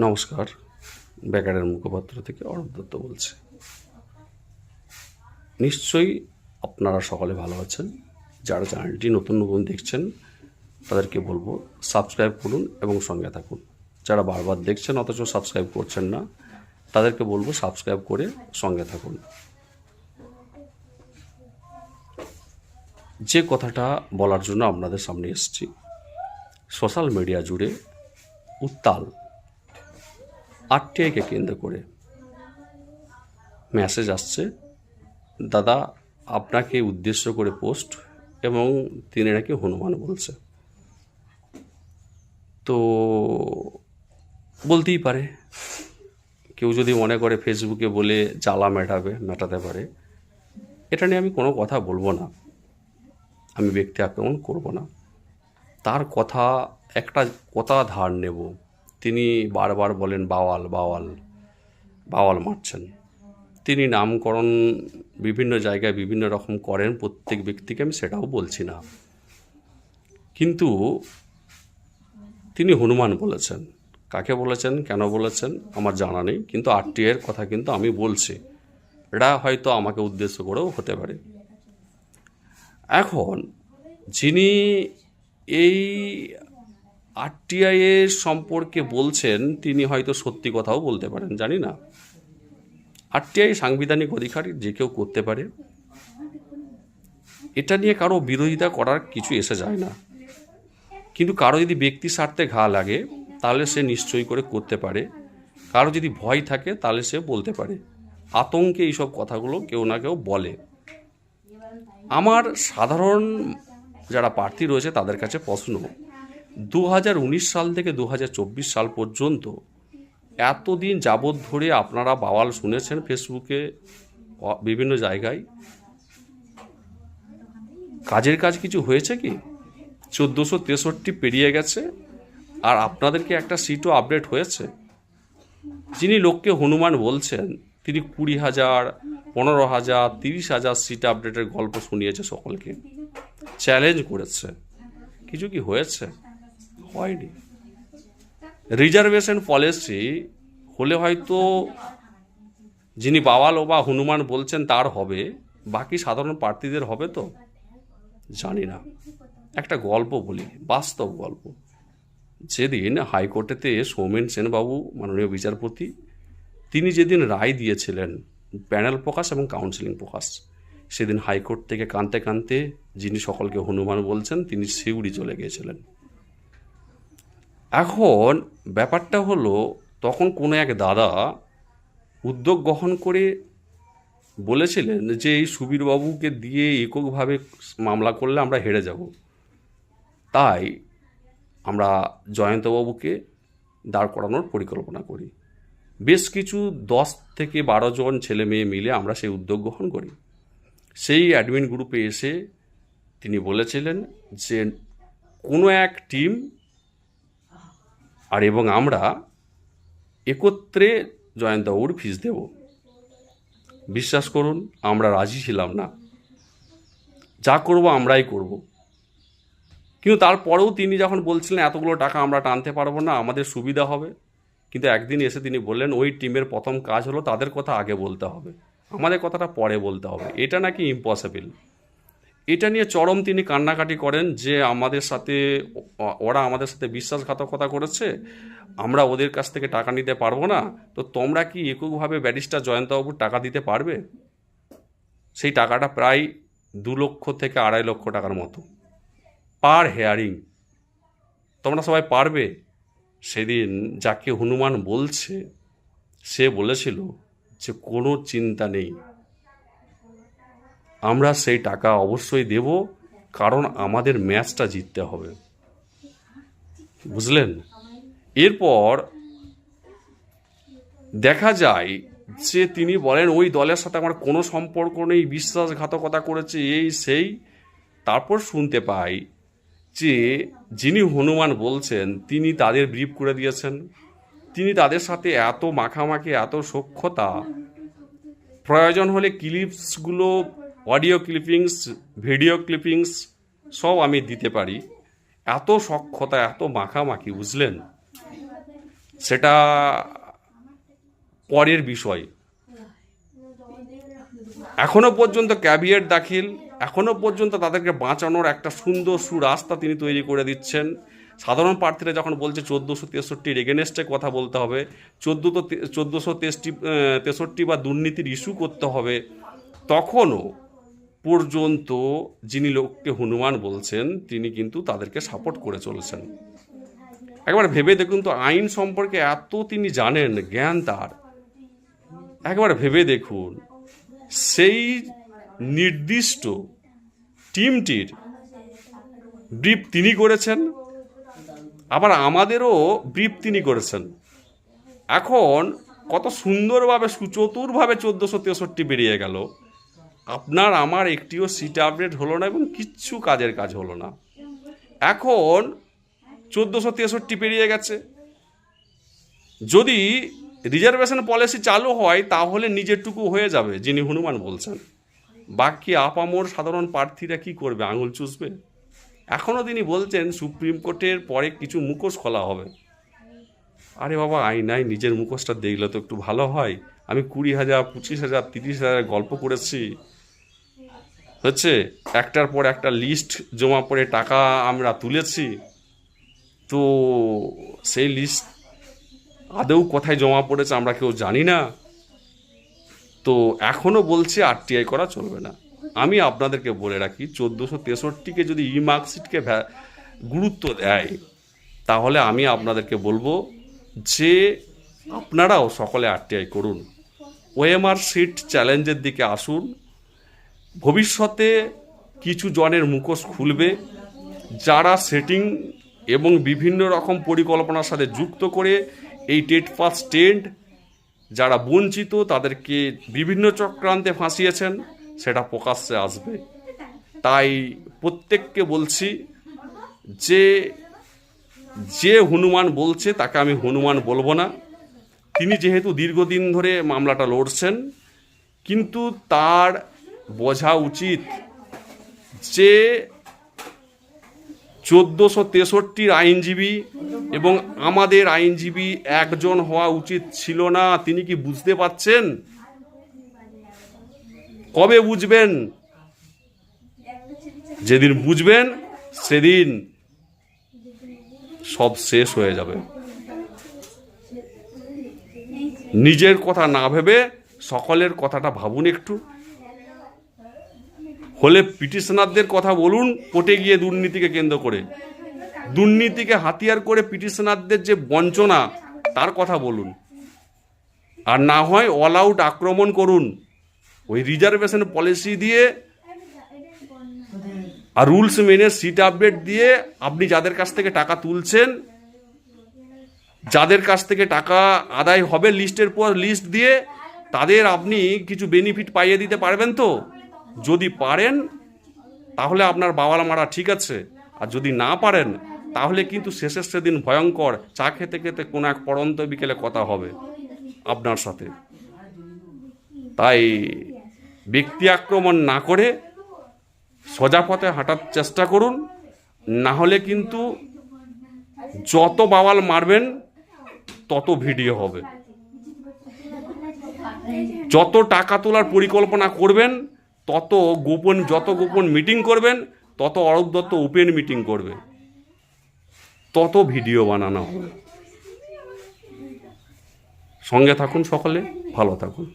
নমস্কার। বেকারের মুখপাত্র থেকে অরূপ দত্ত বলছি। নিশ্চয়ই আপনারা সকলে ভালো আছেন। যারা চ্যানেলটি নতুন নতুন দেখছেন, তাদেরকে বলব সাবস্ক্রাইব করুন এবং সঙ্গে থাকুন। যারা বারবার দেখছেন অথচ সাবস্ক্রাইব করছেন না, তাদেরকে বলব সাবস্ক্রাইব করে সঙ্গে থাকুন। যে কথাটা বলার জন্য আপনাদের সামনে এসেছি, সোশ্যাল মিডিয়া জুড়ে উত্তাল আরটিআইকে কেন্দ্র করে মেসেজ আসছে, দাদা, আপনাকে উদ্দেশ্য করে পোস্ট এবং তিনি নাকি হনুমান বলছে। তো বলতেই পারে। কেউ যদি মনে করে ফেসবুকে বলে জ্বালা মেটাবে, মেটাতে পারে, এটা নিয়ে আমি কোনো কথা বলব না। আমি ব্যক্তি আক্রমণ করব না। তার কথা, একটা কথা ধার নেব। বারবার বলেন, বাওয়াল বাওয়াল বাওয়াল মারছেন। তিনি নামকরণ বিভিন্ন জায়গায় বিভিন্ন রকম করেন, প্রত্যেক ব্যক্তিকে আমি সেটাও বলছি না। কিন্তু তিনি হনুমান বলেছেন। কাকে বলেছেন, কেন বলেছেন, আমার জানা নেই, কিন্তু আরটি এর কথা কিন্তু আমি বলছি। এটা হয়তো আমাকে উদ্দেশ্য করেও হতে পারে। এখন যিনি এই আরটিআই এর সম্পর্কে বলছেন, তিনি হয়তো সত্যি কথাও বলতে পারেন, জানি না। আরটিআই সাংবিধানিক অধিকার যে কেউ করতে পারে, এটা নিয়ে কারও বিরোধিতা করার কিছু এসে যায় না। কিন্তু কারও যদি ব্যক্তি স্বার্থে ঘা লাগে, তাহলে সে নিশ্চয়ই করে করতে পারে। কারও যদি ভয় থাকে, তাহলে সে বলতে পারে। আতঙ্কে এইসব কথাগুলো কেউ না কেউ বলে। আমার সাধারণ যারা প্রার্থী রয়েছে, তাদের কাছে প্রশ্ন দু হাজার উনিশ সাল থেকে দু হাজার চব্বিশ সাল পর্যন্ত এতদিন যাবৎ ধরে আপনারা বাওয়াল শুনেছেন ফেসবুকে বিভিন্ন জায়গায়? কাজের কাজ কিছু হয়েছে কি? চোদ্দোশো তেষট্টি পেরিয়ে গেছে আর আপনাদেরকে একটা সিটও আপডেট হয়েছে। যিনি লোককে হনুমান বলছেন, তিনি কুড়ি হাজার, পনেরো হাজার, তিরিশ হাজার সিট আপডেটের গল্প শুনিয়েছে সকলকে। চ্যালেঞ্জ করেছে। কিছু কি হয়েছে? হয়নি রিজার্ভেশন পলিসি হলে হয়তো যিনি বাওয়াল বা হনুমান বলছেন তার হবে, বাকি সাধারণ প্রার্থীদের হবে তো? জানি না। একটা গল্প বলি, বাস্তব গল্প। যেদিন হাইকোর্টেতে সৌমেন সেনবাবু, মাননীয় বিচারপতি, তিনি যেদিন রায় দিয়েছিলেন, প্যানেল প্রকাশ এবং কাউন্সিলিং প্রকাশ, সেদিন হাইকোর্ট থেকে কানতে কানতে যিনি সকলকে হনুমান বলছেন, তিনি সিউড়ি চলে গিয়েছিলেন। এখন ব্যাপারটা হলো, তখন কোনো এক দাদা উদ্যোগ গ্রহণ করে বলেছিলেন যে, এই সুবীরবাবুকে দিয়ে এককভাবে মামলা করলে আমরা হেরে যাব। তাই আমরা জয়ন্তবাবুকে দাঁড় করানোর পরিকল্পনা করি। বেশ কিছু দশ থেকে বারো জন ছেলে মেয়ে মিলে আমরা সেই উদ্যোগ গ্রহণ করি। সেই অ্যাডমিন গ্রুপে এসে তিনি বলেছিলেন যে, কোনো এক টিম আর এবং আমরা একত্রে জয়ন্ত জয়ন্তবাবুর ফিস দেব। বিশ্বাস করুন, আমরা রাজি ছিলাম না। যা করব আমরাই করব। কিন্তু তারপরেও তিনি যখন বলছিলেন, এতগুলো টাকা আমরা টানতে পারব না, আমাদের সুবিধা হবে। কিন্তু একদিন এসে তিনি বললেন, ওই টিমের প্রথম কাজ হলো তাদের কথা আগে বলতে হবে। আমাদের কথাটা পরে বলতে হবে। এটা নাকি ইম্পসিবল এটা নিয়ে চরম তিনি কান্নাকাটি করেন যে আমাদের সাথে, ওরা আমাদের সাথে বিশ্বাসঘাতকতা করেছে, আমরা ওদের কাছ থেকে টাকা নিতে পারব না, তো তোমরা কি এককভাবে ব্যারিস্টার জয়ন্তবাবুর টাকা দিতে পারবে? সেই টাকাটা প্রায় দু লক্ষ থেকে আড়াই লক্ষ টাকার মতো। Per hearing. তোমরা সবাই পারবে? সেদিন যাকে হনুমান বলছে, সে বলেছিল যে কোনো চিন্তা নেই। আমরা সেই টাকা অবশ্যই দেব, কারণ আমাদের ম্যাচটা জিততে হবে। বুঝলেন? এরপর দেখা যায় যে তিনি বলেন, ওই দলের সাথে আমার কোনো সম্পর্ক নেই, বিশ্বাসঘাতকতা করেছে, এই, সেই। তারপর শুনতে পাই যে যিনি হনুমান বলছেন, তিনি তাদের ব্রিফ করে দিয়েছেন। তিনি তাদের সাথে এত মাখামাখি, এত সক্ষতা প্রয়োজন হলে ক্লিপসগুলো অডিও ক্লিপিংস, ভিডিও ক্লিপিংস সব আমি দিতে পারি। এত সক্ষতা, এত মাখামাখি, বুঝলেন? সেটা পরের বিষয়। এখনও পর্যন্ত ক্যাবিয়েট দাখিল, এখনও পর্যন্ত তাদেরকে বাঁচানোর একটা সুন্দর সুরাস্তা তিনি তৈরি করে দিচ্ছেন। সাধারণ প্রার্থীরা যখন বলছে চোদ্দোশো তেষট্টির এগেনেস্টে কথা বলতে হবে চোদ্দ তো চোদ্দোশো তেষট্টি তেষট্টি বা দুর্নীতির ইস্যু করতে হবে, তখনও পর্যন্ত যিনি লোককে হনুমান বলছেন, তিনি কিন্তু তাদেরকে সাপোর্ট করে চলেছেন। একবার ভেবে দেখুন তো, আইন সম্পর্কে এত তিনি জানেন, জ্ঞান তার। একবার ভেবে দেখুন, সেই নির্দিষ্ট টিমটির ব্রিফ তিনি করেছেন, আবার আমাদেরও ব্রিফ তিনি করেছেন। এখন কত সুন্দরভাবে, সুচতুরভাবে চোদ্দোশো তেষট্টি বেরিয়ে গেল। আপনার আমার একটিও সিট আপডেট হলো না এবং কিচ্ছু কাজের কাজ হলো না। এখন চোদ্দোশো তেষট্টি পেরিয়ে গেছে। যদি রিজার্ভেশন পলিসি চালু হয়, তাহলে নিজেরটুকু হয়ে যাবে, যিনি হনুমান বলছেন। বাকি আপামোর সাধারণ প্রার্থীরা কি করবে? আঙুল চুষবে? এখনও তিনি বলছেন, সুপ্রিম কোর্টের পরে কিছু মুখোশ খোলা হবে। আরে বাবা আইনাই নিজের মুখোশটা দেখলে তো একটু ভালো হয়। আমি কুড়ি হাজার, পঁচিশ হাজার, তিরিশ হাজার গল্প করেছি। হচ্ছে, একটার পর একটা লিস্ট জমা পড়ে টাকা আমরা তুলেছি। তো সেই লিস্ট আদৌ কোথায় জমা পড়েছে আমরা কেউ জানি না। তো এখনও বলছে আরটিআই করা চলবে না। আমি আপনাদেরকে বলে রাখি, চোদ্দোশো তেষট্টিকে যদি ই মার্কশিটকে গুরুত্ব দেয়, তাহলে আমি আপনাদেরকে বলব যে আপনারাও সকলে আরটিআই করুন। ওএমআর সিট চ্যালেঞ্জের দিকে আসুন। ভবিষ্যতে কিছু জনের মুখোশ খুলবে, যারা সেটিং এবং বিভিন্ন রকম পরিকল্পনার সাথে যুক্ত করে এই টেট পাস টেন্ট, যারা বঞ্চিত, তাদেরকে বিভিন্ন চক্রান্তে ফাঁসিয়েছেন, সেটা প্রকাশ্যে আসবে। তাই প্রত্যেককে বলছি যে যে হনুমান বলছে, তাকে আমি হনুমান বলব না। তিনি যেহেতু দীর্ঘদিন ধরে মামলাটা লড়ছেন, কিন্তু তার বোঝা উচিত যে চোদ্দোশো তেষট্টির আইনজীবী এবং আমাদের আইনজীবী একজন হওয়া উচিত ছিল না। তিনি কি বুঝতে পারছেন? কবে বুঝবেন? যেদিন বুঝবেন, সেদিন সব শেষ হয়ে যাবে। নিজের কথা না ভেবে সকলের কথাটা ভাবুন একটু। হলে পিটিশনারদের কথা বলুন, কোর্টে গিয়ে দুর্নীতিকে কেন্দ্র করে। দুর্নীতিকে হাতিয়ার করে পিটিশনারদের যে বঞ্চনা, তার কথা বলুন। আর না হয় অল আউট আক্রমণ করুন। ওই রিজার্ভেশন পলিসি দিয়ে আর রুলস মেনে সিট আপডেট দিয়ে আপনি যাদের কাছ থেকে টাকা তুলছেন, যাদের কাছ থেকে টাকা আদায় হবে লিস্টের পর লিস্ট দিয়ে, তাদের আপনি কিছু বেনিফিট পাইয়ে দিতে পারবেন তো? যদি পারেন, তাহলে আপনার বাওয়াল মারা ঠিক আছে। আর যদি না পারেন, তাহলে কিন্তু শেষের সেদিন ভয়ঙ্কর, চা খেতে খেতে কোনো এক পড়ন্ত বিকেলে কথা হবে আপনার সাথে। তাই ব্যক্তি আক্রমণ না করে সোজা পথে হাঁটার চেষ্টা করুন। না হলে কিন্তু যত বাওয়াল মারবেন, তত ভিডিও হবে। যত টাকা তোলার পরিকল্পনা করবেন তত গোপন, যত গোপন মিটিং করবেন, তত অরব দত্ত ওপেন মিটিং করবে। তত ভিডিও বানানো হবে। সঙ্গে থাকুন সকলে, ভালো থাকুন।